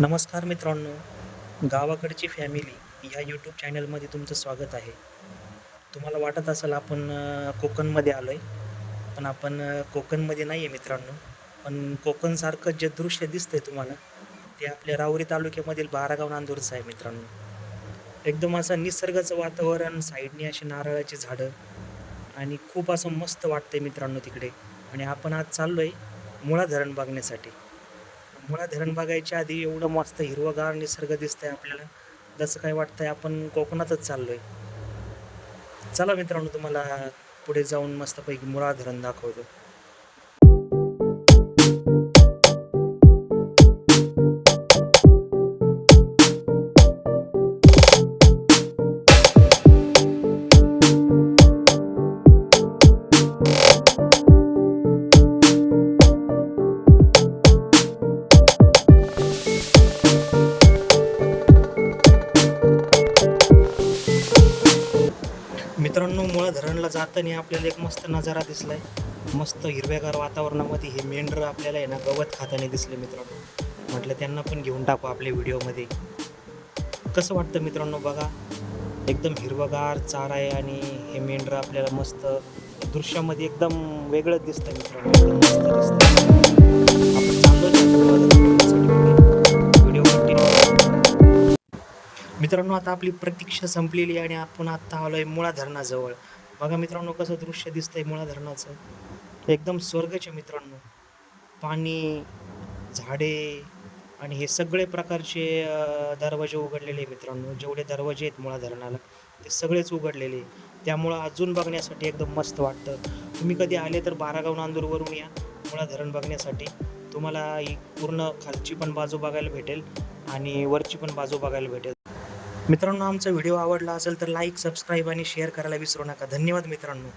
नमस्कार मित्रांनो गावाकडची फॅमिली या यूट्यूब चॅनलमध्ये तुमचं स्वागत आहे. तुम्हाला वाटत असेल आपण कोकणमध्ये आलो आहे पण आपण कोकणमध्ये नाही आहे मित्रांनो. पण कोकणसारखं जे दृश्य दिसतं आहे तुम्हाला ते आपल्या राहुरी तालुक्यामधील बारागाव नांदूरचं आहे मित्रांनो. एकदम असं निसर्गाचं वातावरण साईडने अशी नारळाची झाडं आणि खूप असं मस्त वाटतंय मित्रांनो तिकडे. आणि आपण आज चाललो आहे मुळा धरण बघण्यासाठी. मुळा धरण बघायच्या आधी एवढं मस्त हिरवगार निसर्ग दिसतंय आपल्याला. जसं काय वाटतंय आपण कोकणातच चाललोय. चला मित्रांनो तुम्हाला पुढे जाऊन मस्तपैकी मुळा धरण दाखवतो. मित्रांनो मुळा धरणला जाताना आपल्याला एक मस्त नजारा दिसलाय. मस्त हिरव्यागार वातावरणामध्ये हे मेंढरं आपल्याला आहे ना गवत खाताना दिसले मित्रांनो. म्हटलं त्यांना पण घेऊन टाकू आपल्या व्हिडिओमध्ये. कसं वाटतं मित्रांनो बघा? एकदम हिरवगार चारा आहे आणि हे मेंढरं आपल्याला मस्त दृश्यामध्ये एकदम वेगळंच दिसतं मित्रांनो. एकदम मस्त दिसतं मित्रांनो आता आपली प्रतीक्षा संपलेली आहे आणि आपण आता आलोय मुळा धरणाजवळ बघा मित्रांनो कसं दृश्य दिसतंय मुळा धरणाचं एकदम स्वर्गचे मित्रांनो. पाणी झाडे आणि हे सगळे प्रकारचे दरवाजे उघडलेले मित्रांनो. जेवढे दरवाजे आहेत मुळा धरणाला ते सगळेच उघडलेले त्यामुळं अजून बघण्यासाठी एकदम मस्त वाटतं. तुम्ही कधी आले तर बारागाव नांदूरवरून या मुळा धरण बघण्यासाठी. तुम्हाला ही पूर्ण खालची पण बाजू बघायला भेटेल आणि वरची पण बाजू बघायला भेटेल. मित्रांनो आमचा व्हिडिओ आवडला असेल तर लाईक सबस्क्राईब आणि शेअर करायला विसरू नका. धन्यवाद मित्रांनो.